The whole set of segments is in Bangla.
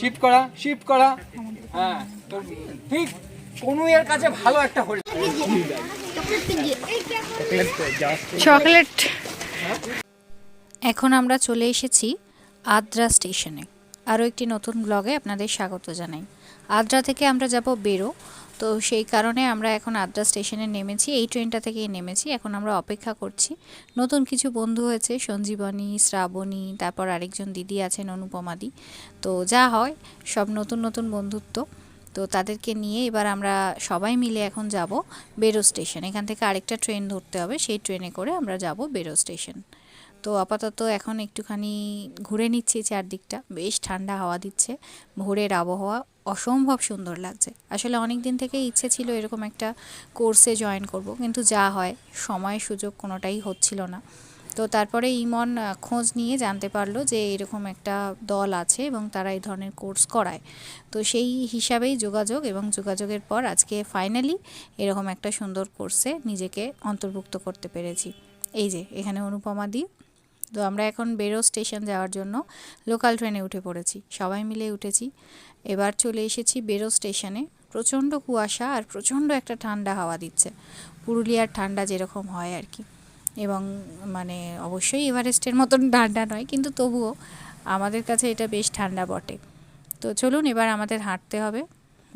শিফট করা শিফট করা। হ্যাঁ তো ঠিক কোনো এর কাছে ভালো একটা হল। চকলেট। এখন আমরা চলে এসেছি আদ্রা স্টেশনে। আরও একটি নতুন ব্লগে আপনাদের স্বাগত জানাই। আদ্রা থেকে আমরা যাব বেরো। তো সেই কারণে আমরা এখন আদ্রা স্টেশনে নেমেছি। এই ট্রেনটা থেকেই নেমেছি। এখন আমরা অপেক্ষা করছি। নতুন কিছু বন্ধু হয়েছে, সঞ্জীবনী, শ্রাবণী, তারপর আরেকজন দিদি আছেন, অনুপমাদি। তো যা হয়, সব নতুন নতুন বন্ধুত্ব। তো তাদেরকে নিয়ে এবার আমরা সবাই মিলে এখন যাব বেরো স্টেশন। এখান থেকে আরেকটা ট্রেন ধরতে হবে। সেই ট্রেনে করে আমরা যাব বেরো স্টেশন। তো আপাতত এখন একটুখানি ঘুরে নিচ্ছি চারদিকটা। বেশ ঠান্ডা হাওয়া দিচ্ছে। ভোরের আবহাওয়া অসম্ভব সুন্দর লাগছে। আসলে অনেক দিন থেকে ইচ্ছে ছিল এরকম একটা কোর্সে জয়েন করব, কিন্তু যা হয়, সময় সুযোগ কোনোটাই হচ্ছিল না। তো তারপরে ইমন খোঁজ নিয়ে জানতে পারল যে এরকম একটা দল আছে এবং তারা এই ধরনের কোর্স করায়। তো সেই হিসাবেই যোগাযোগ এবং যোগাযোগের পর আজকে ফাইনালি এরকম একটা সুন্দর কোর্সে নিজেকে অন্তর্ভুক্ত করতে পেরেছি। এই যে, এখানে অনুপমা দি। তো আমরা এখন বেরো স্টেশন যাওয়ার জন্য। লোকাল ট্রেনে উঠে পড়েছি। সবাই মিলে উঠেছি। এবার চলে এসেছি বেরো স্টেশনে। প্রচণ্ড কুয়াশা আর প্রচণ্ড একটা ঠান্ডা হাওয়া দিচ্ছে। পুরুলিয়ার ঠান্ডা যেরকম হয় আর কি। এবং মানে অবশ্যই এভারেস্টের মতন ঠান্ডা নয়, কিন্তু তবুও আমাদের কাছে এটা বেশ ঠান্ডা বটে। তো চলুন এবার আমাদের হাঁটতে হবে।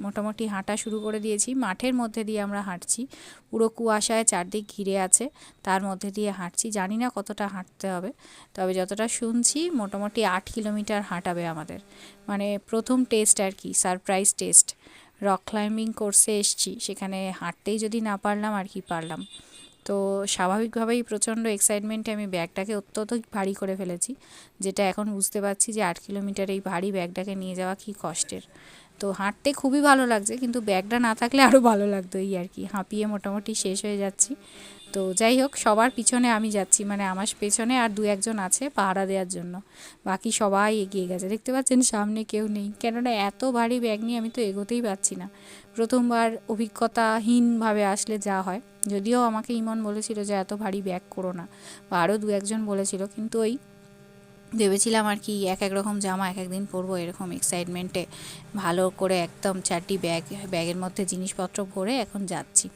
মোটামুটি হাঁটা শুরু করে দিয়েছি। মাঠের মধ্যে দিয়ে আমরা হাঁটছি। পুরো কুয়াশায় চারদিক ঘিরে আছে। তার মধ্যে দিয়ে হাঁটছি। জানি না কতটা হাঁটতে হবে। তবে যতটা শুনছি, মোটামুটি আট কিলোমিটার হাঁটাবে আমাদের। মানে প্রথম টেস্ট আর কি, সারপ্রাইজ টেস্ট। রক ক্লাইম্বিং কোর্সে এসছি। সেখানে হাঁটতেই যদি না পারলাম, আর কি পারলাম। তো স্বাভাবিকভাবেই প্রচণ্ড এক্সাইটমেন্টে আমি ব্যাগটাকে অত্যন্ত ভারী করে ফেলেছি। যেটা এখন বুঝতে পারছি যে আট কিলোমিটার এই ভারী ব্যাগটাকে নিয়ে যাওয়া কী কষ্টের। তো হাঁটতে খুবই ভালো লাগছে, কিন্তু ব্যাগটা না থাকলে আরও ভালো লাগতো এই আর কি। হাঁপিয়ে মোটামুটি শেষ হয়ে যাচ্ছি। তো যাই হোক, সবার পিছনে আমি যাচ্ছি মানে আমার পেছনে আর দু একজন আছে পাহারা দেওয়ার জন্য। বাকি সবাই এগিয়ে গেছে। দেখতে পাচ্ছেন সামনে কেউ নেই। কেননা এত ভারী ব্যাগ নিয়ে আমি তো এগোতেই পারছি না। প্রথমবার অভিজ্ঞতাহীনভাবে আসলে যা হয়। যদিও আমাকে ইমন বলেছিল যে, এত ভারী ব্যাগ করো না। বা আরও দু একজন বলেছিল, কিন্তু ওই ভেবেছিলাম আর কি, এক এক রকম জামা এক এক দিন পরবো এরকম এক্সাইটমেন্টে ভালো করে একদম চারটি ব্যাগ ব্যাগের মধ্যে জিনিসপত্র ভরে এখন যাচ্ছি।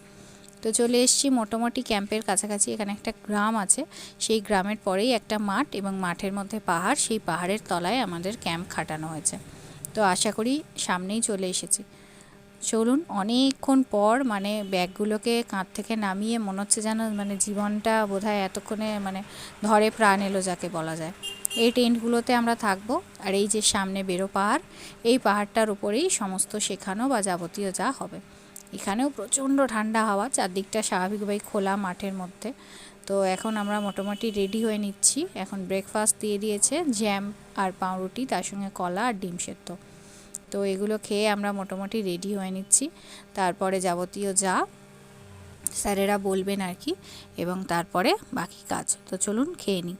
তো চলে এসেছি মোটামুটি ক্যাম্পের কাছাকাছি, এখানে একটা গ্রাম আছে। সেই গ্রামের পরেই একটা মাঠ এবং মাঠের মধ্যে পাহাড়, সেই পাহাড়ের তলায় আমাদের ক্যাম্প খাটানো হয়েছে। তো আশা করি সামনেই চলে এসেছি। চলুন অনেকক্ষণ পর মানে ব্যাগগুলোকে কাঁধ থেকে নামিয়ে মনে হচ্ছে যেন মানে জীবনটা বোধহয় এতক্ষণে মানে ধরে প্রাণ এলো যাকে বলা যায়। এই টেন্টগুলোতে আমরা থাকব আর এই যে সামনে বেরো পাহাড়, এই পাহাড়টার উপরেই সমস্ত শেখানো বা যাবতীয় যা হবে। এখানেও প্রচণ্ড ঠান্ডা হাওয়া, চারদিকটা স্বাভাবিকভাবেই খোলা মাঠের মধ্যে। তো এখন আমরা মোটামুটি রেডি হয়ে নিচ্ছি। এখন ব্রেকফাস্ট দিয়ে দিয়েছে, জ্যাম আর পাউরুটি, তার সঙ্গে কলা আর ডিম সেদ্ধ। তো এগুলো খেয়ে আমরা মোটামুটি রেডি হয়ে নিচ্ছি। তারপরে যাবতীয় যা স্যারেরা বলবেন আর কি এবং তারপরে বাকি কাজ। তো চলুন খেয়ে নিই।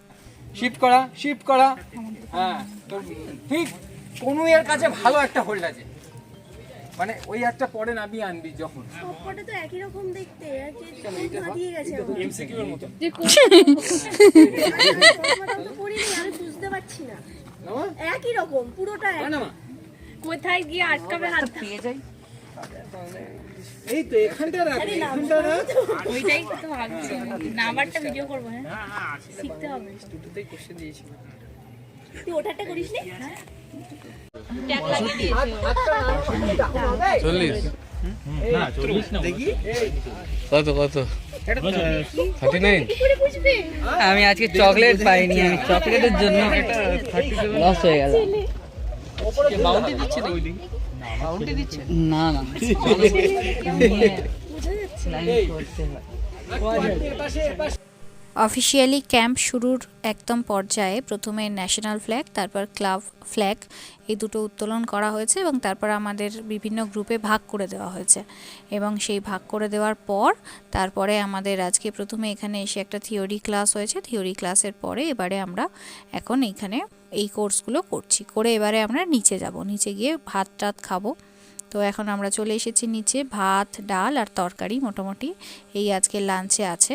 শিফট করা শিফট করা। হ্যাঁ তো ঠিক কোনো এর কাছে ভালো একটা হোল্ড আছে। মানে ওই একটা পরে নামিয়ে আনবি যখন। সবকটা তো একই রকম দেখতে হারিয়ে গেছে এমসিকিউ এর মতো। পড়িনি, আমি বুঝতে পারছি না। একই রকম পুরোটা। না নামা। কোথায় গিয়ে আটকাবে হাত পেয়ে যাই এই তো এখানটা রাখ এখানটা রাখ ওইটাই তো ভাবছি নাম্বারটা ভিডিও করব হ্যাঁ শিখতে হবে দুটোতেই কোশ্চেন দিয়েছি তুই ওটাটা করিস নি কত কত থার্টি নাইন আমি আজকে চকলেট পাইনি আমি চকলেটের জন্য লস হয়ে গেল বাউন্ডি দিচ্ছে না ওই দিন? না না অফিসিয়ালি ক্যাম্প শুরুর একদম পর্যায়ে প্রথমে ন্যাশনাল ফ্ল্যাগ তারপর ক্লাব ফ্ল্যাগ এই দুটো উত্তোলন করা হয়েছে এবং তারপর আমাদের বিভিন্ন গ্রুপে ভাগ করে দেওয়া হয়েছে। এবং সেই ভাগ করে দেওয়ার পর, তারপরে আমাদের আজকে প্রথমে এখানে এসে একটা থিওরি ক্লাস হয়েছে। থিওরি ক্লাসের পরে এবারে আমরা এখন এইখানে এই কোর্সগুলো করছি। করে এবারে আমরা নিচে যাব। নিচে গিয়ে ভাত টাত খাব। তো এখন আমরা চলে এসেছি নিচে। ভাত, ডাল আর তরকারি মোটামুটি এই আজকে লাঞ্চে আছে।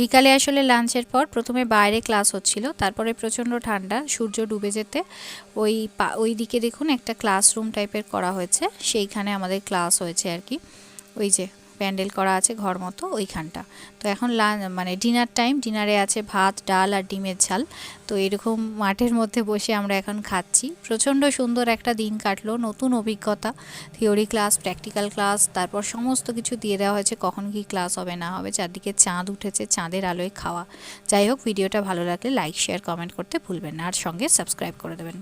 বিকালে আসলে লাঞ্চের পর প্রথমে বাইরে ক্লাস হচ্ছিল, তারপরে প্রচণ্ড ঠান্ডা, সূর্য ডুবে যেতে। ওই ওই দিকে দেখুন একটা ক্লাসরুম টাইপের করা হয়েছে, সেইখানে আমাদের ক্লাস হয়েছে আর কি। ওই যে প্যান্ডেল করা আছে ঘর মতো ওইখানটা। তো এখন মানে ডিনার টাইম, ডিনারে আছে ভাত, ডাল আর ডিমের ঝাল। তো এরকম মাঠের মধ্যে বসে আমরা এখন খাচ্ছি। প্রচণ্ড সুন্দর একটা দিন কাটলো, নতুন অভিজ্ঞতা। থিওরি ক্লাস প্র্যাকটিক্যাল ক্লাস তারপর সমস্ত কিছু দিয়ে দেওয়া হয়েছে, কখন কি ক্লাস হবে, না হবে। চারদিকে চাঁদ উঠেছে, চাঁদের আলোয় খাওয়া। যাই হোক, ভিডিওটা ভালো লাগলে লাইক শেয়ার কমেন্ট করতে ভুলবেন না। আর সঙ্গে সাবস্ক্রাইব করে দেবেন।